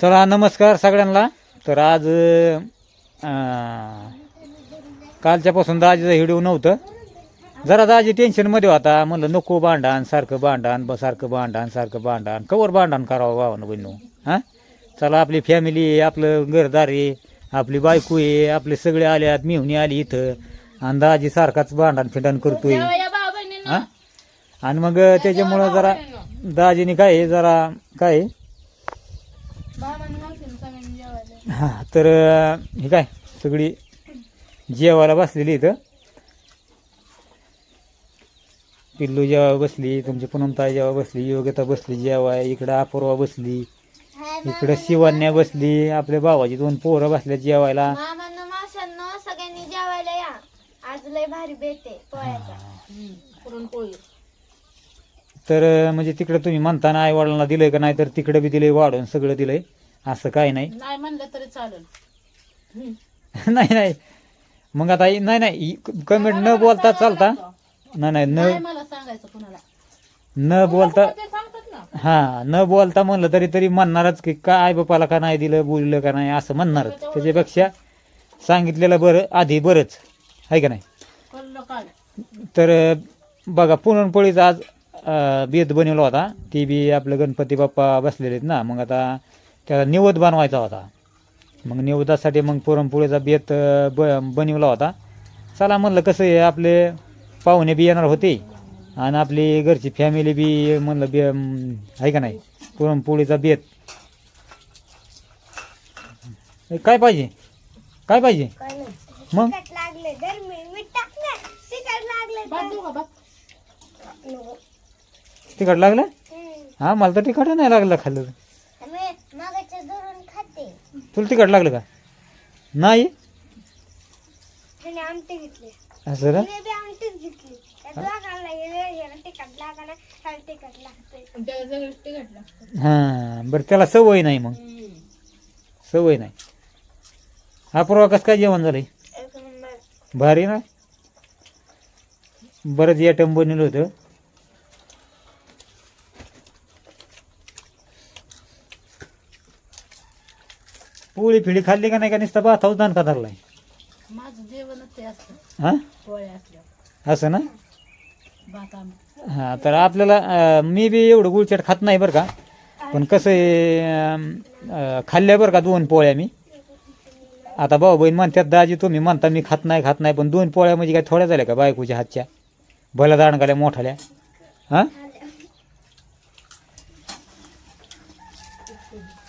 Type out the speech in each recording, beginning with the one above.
चला नमस्कार सगळ्यांना. तर आज कालच्यापासून दाजीचं व्हिडिओ नव्हतं. जरा दाजी टेन्शनमध्ये होता. म्हणलं नको भांडण सारखं भांडण ब सारखं भांडण सारखं भांडण. कवर भांडण करावं भावानं बहिणू हां? चला आपली फॅमिली आपलं घरदार आहे आपली बायको आहे आपले सगळे आल्यात मिहुनी आली इथं. आणि दाजी सारखाच भांडण फिंडण करतोय. हां? आणि मग त्याच्यामुळं जरा दाजीने काय जरा काय हा तर हे काय सगळी जेवायला बसलेली इथं. पिल्लू जेव्हा बसली तुमची पूनमताई जेव्हा बसली योग्यता बसली जेवाय इकडं अपूर्वा बसली इकडं शिवन्या बसली आपल्या भावाची दोन पोरं बसल्या जेवायला. सगळ्यांनी जेवायला या. आज लय भारी बेत पोळ्याचा. पुरणपोळी. तर म्हणजे तिकडं तुम्ही म्हणताना आई वडिलांना दिलंय का नाही तर तिकडं बी दिलंय वाढून सगळं दिलंय? असं काय नाही. नाही म्हणलं तरी चालेल. नाही नाही. मग आता नाही नाही. कमेंट न बोलता चालता. नाही नाही नाही. न मला सांगायचं कुणाला. न बोलता ते सांगतात ना. हा न बोलता म्हणलं तरी तरी म्हणणारच की का आई बापाला का नाही दिलं बोललं का नाही असं म्हणणारच. त्याच्यापेक्षा सांगितलेलं बरं आधी बरंच. आहे का नाही? कळलं काय तर अं, बघा पुरणपोळीचा आज अं, बेत बनवला होता. ती बी आपलं गणपती बाप्पा बसलेले आहेत ना. मग आता त्याला निवद बनवायचा होता. मग निवदासाठी मग पुरणपोळीचा बेत ब बनवला होता. चला म्हणलं कसं आहे आपले पाहुणे बी येणार होते. आणि आपली घरची फॅमिली बी म्हणलं बी आहे का नाही? पुरणपोळीचा बेत. काय पाहिजे? काय पाहिजे? काय नाही. मग? लागले तिखट लागले. हा मला तर तिखट नाही लागलं खाल्लं. तुला तिखट लागलं का? नाही? असं ना हां बरं त्याला सवय नाही मग. सवय नाही. हा परवा कसं काय जेवण झालंय? भारी ना? बरंच आयटम बनवलं होतं. पोळी फिडी खाल्ली का नाही का नुसतं भातावर दान का धरलाय? माझं जेवणच ते असतं हा? पोळ्या असं ना? भात आम हा तर आपल्याला अं, मी बी एवढं गुळचट खात नाही बरं का. पण कसं आहे अं, अं, खाल्ल्या बरं का दोन पोळ्या मी. आता भाऊ बहीण म्हणतात दाजी तुम्ही म्हणता मी खात नाही खात नाही पण दोन पोळ्या म्हणजे काय थोड्या झाल्या का बायकोच्या हातच्या? भल्या दाणगाल्या मोठाल्या हां?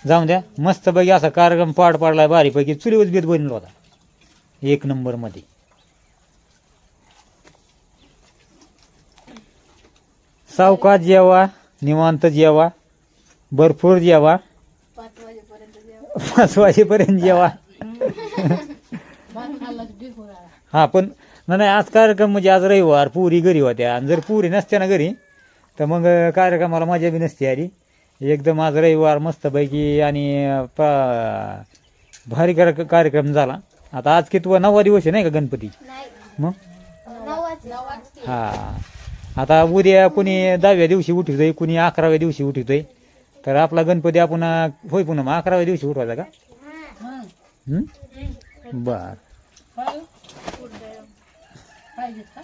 जाऊन द्या. मस्त पैकी असा कार्यक्रम पाड पाडलाय बारीपैकी चुलीवर बीत बनवला होता. एक नंबरमध्ये सावकाश जेवा निवांत जेवा भरपूर जेवा. पाच वाजेपर्यंत जेवा. हा पण नाही नाही, आज कार्यक्रम म्हणजे आज रविवार. पुरी घरी होत्या. आणि जर पुरी नसत्या ना घरी तर मग कार्यक्रमाला मजा बी नसते आली. एकदम आज रविवार मस्तपैकी आणि पा- भारी कार्य- कार्यक्रम झाला. आता आज कितवा नववा दिवस आहे नाही का गणपती? नाही. मग. हा. आता उद्या कुणी दहाव्या दिवशी उठवतोय कुणी अकराव्या दिवशी उठवतोय तर आपला गणपती आपण होय पुन्हा मग अकराव्या दिवशी उठवायचा का? हं. हं? बर काय? पाहिजेत का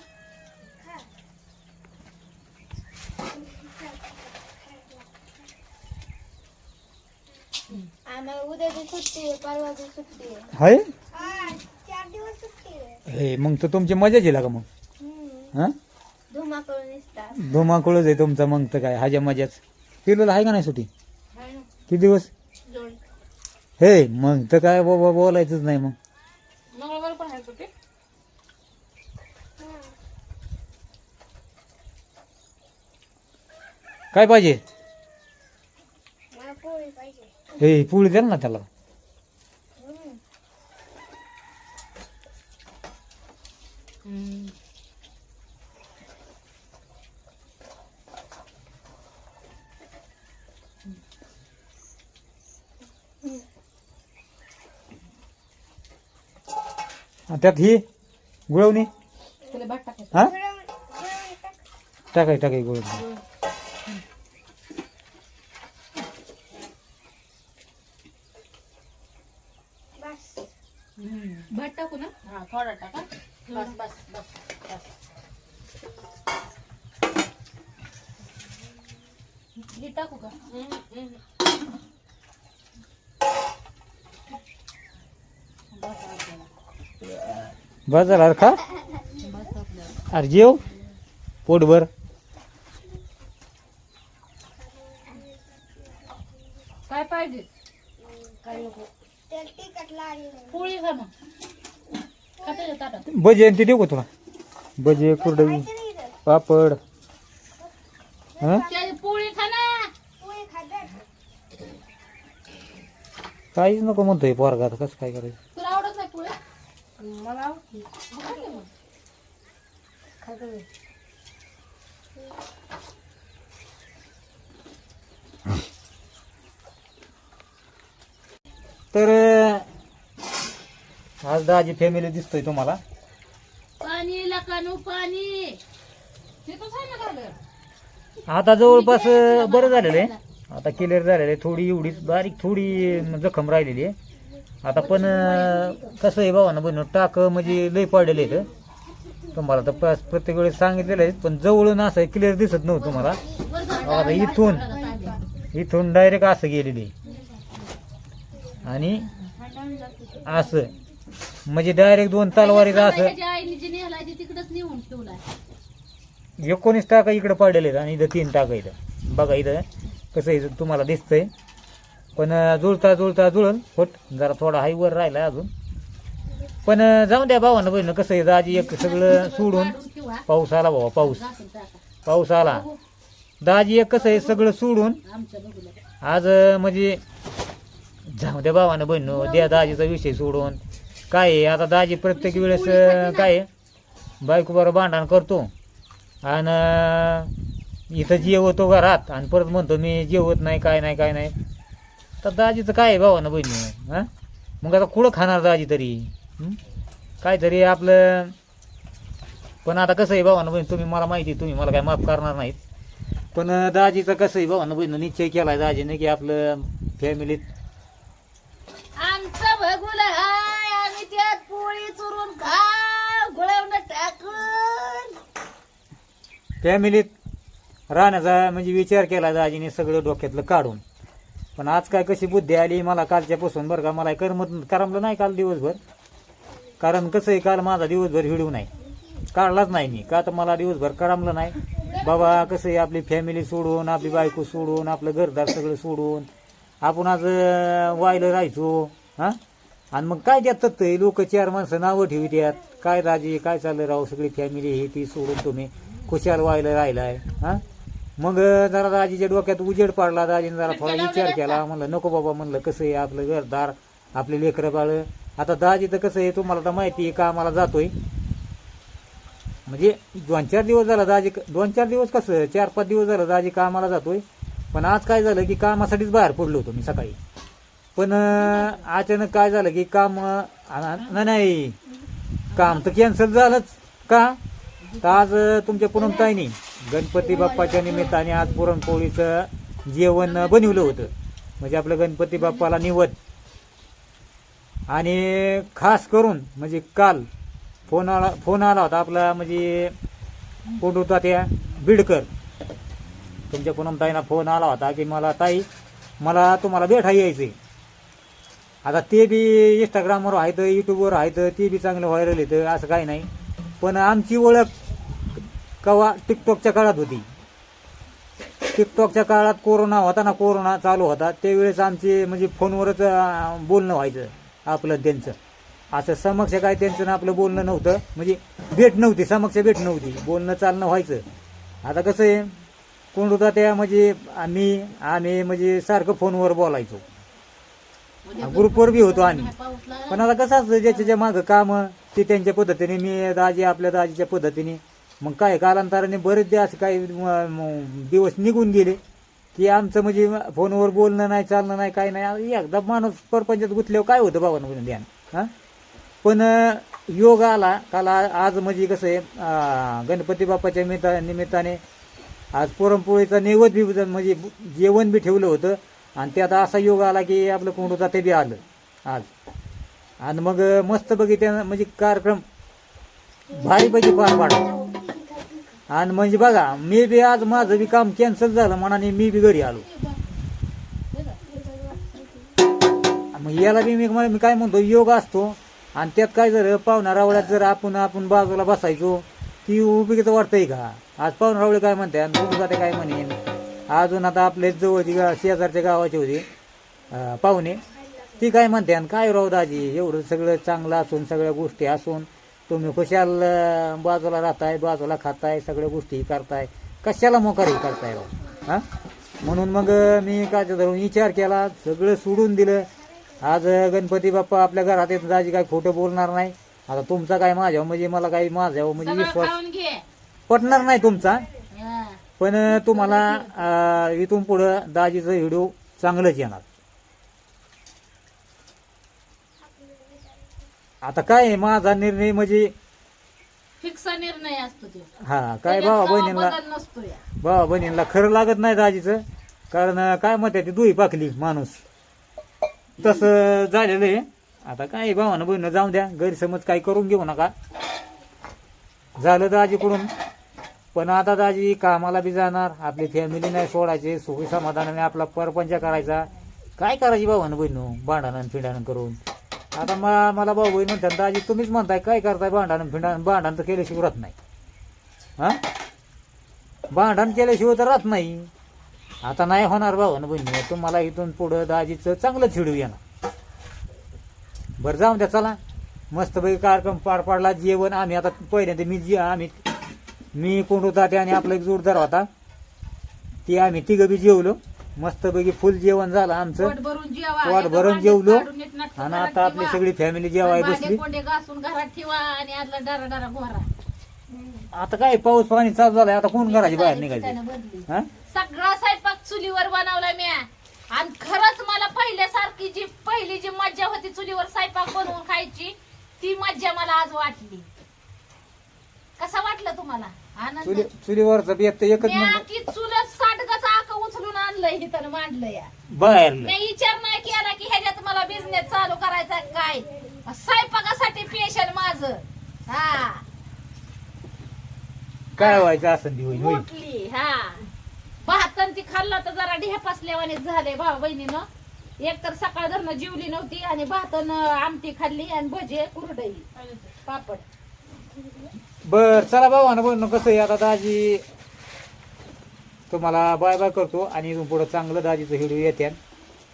आम्हाला सुट्टी आहे सुट्टी हाय? चार दिवस सुट्टी आहे. हे मग तर तुमची मजाच येईल का मग? हम्म. हा? धुमाकूळ निसतात. धुमाकुळच आहे तुमचा मग तर काय हाज्या मजाच. पिलूला आहे का नाही सुटी हाय ना. किती दिवस? दोन. हे मग तर काय बाबा बोलायचंच नाही मग. मंगळवार पण आहे कुठे काय पाहिजे? हे पोळी द्याल ना त्याला. त्यात ही गुळवणी. हा. टाकाय टाकाय गुळवणी भात टाकू ना हा थोडा टाका बस बस बस बस हे टाकू का बस आपल्याला बस झाला रे खा. अरे जेव. पोटभर काय पाहिजे? काय नको ते तिखट लागलं पोळी खा मग. खाते ताटात? भजे आणि ते देऊ का तुला? भजे कुरडई इथं. पापड. हं? त्याची पोळी खा ना. पोहे खातात काहीच नको म्हणतोय पोरगा आता कसं काय करायचं तुला आवडत नाही पोळी मला आवडते. तर आज दाजी फॅमिली दिसतोय तुम्हाला. पाणी लकानू पाणी? ना आता जवळपास बरं झालेलं आहे. आता क्लिअर झालेलं आहे. थोडी एवढीच बारीक थोडी जखम राहिलेली आहे. आता पण कसं आहे बाबा ना बन टाक म्हणजे लय पडलेले आहेत. तुम्हाला तर प- प्रत्येक वेळेस सांगितलेलं आहे पण जवळून असं क्लिअर दिसत नव्हतं तुम्हाला. आता इथून इथून डायरेक्ट असं गेलेली आणि असं म्हणजे डायरेक्ट दोन तलवारीचं असं. आईने जे नेलाय ते तिकडच नेऊन ठेवलाय एकोणीस टाका इकडे पडलेले आहेत आणि इथं तीन टाका इथं. बघा इथं कसं आहे तुम्हाला दिसतंय. पण जुळता जुळता जुळन होट जरा थोडा हाय वर राहिला अजून. पण जाऊन द्या भावानं बहिण कसं आहे दाजी एक सगळं सोडून. पाऊस आला भावा पाऊस. पाऊस आला. दाजी एक कसं आहे सगळं सोडून. आज म्हणजे जाऊ द्या भावानं बहिण द्या दाजीचा विषय सोडून. काय आहे आता दाजी प्रत्येक वेळेस काय आहे बायको बरोबर भांडण करतो. आणि इथं जेवतो घरात आणि परत म्हणतो मी जेवत नाही काय नाही काय नाही. तर दाजीचं काय आहे भावानं बहिणी? हां? मग आता कुठं खाणार दाजी तरी? हं? काहीतरी आपलं पण आता कसं आहे भावानं बहीण तुम्ही मला माहिती आहे, तुम्ही मला काय माफ करणार नाहीत. पण दाजीचं कसं आहे भावानं बहीण निश्चय केलाय दाजीने की आपलं फॅमिलीत आमचं भगुल हाय आम्ही त्यात पोळी चुरून गुळवणं टाकून. फॅमिलीत राहण्याचा म्हणजे विचार केला दाजीने सगळं डोक्यातलं काढून. पण आज काय कशी बुद्धी आली मला कालच्यापासून बरं का मला करमत करमलं नाही काल दिवसभर. कारण कसं आहे काल माझा दिवसभर व्हिडिओ नाही. काढलाच नाही मी. का तर मला दिवसभर करमलं नाही. बाबा कसं आहे आपली फॅमिली सोडून आपली बायको सोडून आपलं घरदार सगळं सोडून. आपण आज व्हायला वायलं राहायचो हां? आणि मग काय देतात ते? लोक चार माणसं नावं ठेवी द्यात काय राजे काय चाललं राहू सगळी फॅमिली हे ती सोडून तुम्ही खुशाल व्हायला राहिलाय हां? मग जरा दाजीच्या डोक्यात उजेड पाडला दाजीने जरा थोडा विचार केला. म्हणलं नको बाबा म्हणलं कसं आहे आपलं घरदार आपले लेकरं बाळ? आता दाजी तर कसं आहे तुम्हाला तर माहिती आहे कामाला जातोय. म्हणजे दोन चार दिवस झाला दाजी दोन चार दिवस कसं चार पाच दिवस झालं दाजी कामाला जातोय. पण आज काय झालं की कामासाठीच बाहेर पडलो होतो मी सकाळी. पण अचानक काय झालं की काम नाही काम तर कॅन्सल झालंच. का? तर आज तुमच्या पुरणताईनी गणपती बाप्पाच्या निमित्ताने आज पुरणपोळीचं जेवण बनवलं होतं. म्हणजे आपलं गणपती बाप्पाला निवत आणि खास करून म्हणजे काल फोन आला फोन आला होता आपला म्हणजे कोण होता त्या बिडकर. तुमच्या पुनमताईना फोन आला होता की मला ताई मला तुम्हाला भेटा यायचे आता ते बी इंस्टाग्रामवर आहेत युट्यूबवर आहेत ते बी चांगलं व्हायरल येतं असं काही नाही. पण आमची ओळख कवा टिकटॉकच्या काळात होती. टिकटॉकच्या काळात कोरोना होता ना कोरोना चालू होता त्यावेळेस आमचे म्हणजे फोनवरच बोलणं व्हायचं आपलं त्यांचं. असं समक्ष काय त्यांचं ना आपलं बोलणं नव्हतं. म्हणजे भेट नव्हती समक्ष भेट नव्हती. बोलणं चालणं व्हायचं. आता कसं आहे कोण होता त्या म्हणजे आम्ही आम्ही म्हणजे सारखं फोनवर बोलायचो. ग्रुपवर बी होतो आम्ही. पण आता कसं असतं ज्याच्या ज्या मागं काम ते त्यांच्या पद्धतीने मी दाजी आपल्या दाजीच्या पद्धतीने मग काय कालांतराने बरेच दिवस काही दिवस निघून गेले की आमचं म्हणजे फोनवर बोलणं नाही चालणं नाही काय नाही. एकदा माणूस परपंचात गुंतल्यावर काय होतं बाबा म्हणून ध्यान? हां? पण योग आला. काल आज म्हणजे कसं आहे गणपती बाप्पाच्या निमित्ता निमित्ताने आज पुरणपोळीचा नैवद बी म्हणजे जेवण बी ठेवलं होतं आणि त्यात असा योग आला की आपलं कोण होता ते बी आलं आज. आणि मग मस्त बघितल्या म्हणजे कार्यक्रम भारीपैकी पार पाडला. आणि म्हणजे बघा मी बी आज माझं बी काम कॅन्सल झालं म्हणाने मी बी घरी आलो. मग याला बी मी मी काय म्हणतो योग असतो. आणि त्यात काय जर पाहुणा रावळ्यात जर आपण आपण बाजूला बसायचो ती उपयोगीच वाटतंय का? आज पाहुणा रावळे काय म्हणते आणि तुम्ही जाते काय म्हणेन? अजून आता आपले जवळची गा शेजारच्या गावाचे होते पाहुणे. ती काय म्हणते आणि काय राहू दाजी एवढं सगळं चांगलं असून सगळ्या गोष्टी असून तुम्ही खुशाल बाजूला राहताय बाजूला खाताय सगळ्या गोष्टी करताय. कशाला मोकारी करताय राव? हा? म्हणून मग मी काय धरून विचार केला सगळं सोडून दिलं. आज गणपती बाप्पा आपल्या घरात येत दाजी काय खोटं बोलणार नाही. आता तुमचा काय माझ्यावर म्हणजे मला काही माझ्यावर म्हणजे विश्वास पटणार नाही तुमचा. हा. पण तुम्हाला इथून पुढं दाजीचं व्हिडिओ चांगलंच येणार. आता काय आहे, माझा निर्णय म्हणजे फिक्स निर्णय असतो तो. हा काय त्याच्यात भावा कवा बहिणीला बदल नसतो या. भावा बहिणीला खरं लागत नाही दाजीचं कारण अं, काय म्हणते ती दुई पाकली माणूस. तसं झालेलं आहे. आता काय भावानं बहिणं जाऊ द्या गैरसमज काही करून घेऊ नका. झालं दाजीकडून. पण आता दाजी कामाला बी जाणार आपली फॅमिली नाही सोडायची सुखी समाधानाने आपला परपंच करायचा. काय करायची भावानं बहिणं भांडणं फिंडाणं करून. आता मा मला भाऊ बहीण म्हणतात दाजी तुम्हीच म्हणताय काय करताय भांडणं फिंडाणं भांडण तर केल्याशिवाय राहत नाही. हा? भांडण केल्याशिवाय तर राहत नाही. आता नाही होणार भावानं बहिणी तुम्हाला इथून पुढं दाजीचं चांगलं चिडू येणार. बरं जाऊन द्या चला. मस्तपैकी कार्यक्रम पार पाडला जेवण आम्ही आता पहिल्यांदा मी जे आम्ही मी कोण होता ते आणि आपला एक जोरदार होता. ते आम्ही तिघं बी जेवलो. मस्तपैकी फुल जेवण झालं आमचं. पोट भरून जेवा. पोट एकदा भरून भांडी जेवलो. काढून आणि घरात आता आपली ठेवा. सगळी फॅमिली जेवाय भांडे बसली. कोंडे घासून घरात ठेवा आणि आदला डरा डरा घोरा आता काय पाऊस पाणी चालू झालाय. आता कोण घराच्या बाहेर निघायचं? बदली. हा? सगळा स्वयंपाक चुलीवर बनवला मी आणि खरंच मला पहिल्यासारखी जी पहिली जी मज्जा होती चुलीवर स्वयंपाक बनवून खायची ती मज्जा मला आज वाटली. कसा वाटलं तुम्हाला? आनंद? चुली चुलीवरचं बेत तर एकच मी नंबर. आखी आणलंय इथं मांडलं या बाहेर मी विचार नाही केला की ह्याच्यात मला बिझनेस चालू करायचा काय? स्वयंपाकासाठी पेशल माझं. हा. काय व्हायचं असं होईल मोठली हा. भातन ती खाल्लं तर जरा ढेपासल्यावाने झाले भाऊ बहिणीनं. एक तर सकाळ धरणं जेवली नव्हती आणि भातन आमटी खाल्ली आणि भजे कुरडई पापड. बर चला भाऊ ना कसं आहे? आता दाजी तुम्हाला बाय बाय करतो आणि इथून पुढं चांगलं दाजीचं व्हिडिओ येते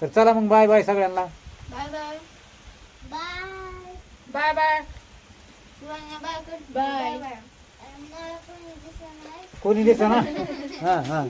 तर चला मग बाय बाय सगळ्यांना. Bye bye. Bye bye. Bye. शिवांना bye. कर बाय मला कोणी दिसत नाही कोणी दिसा ना? हा हा.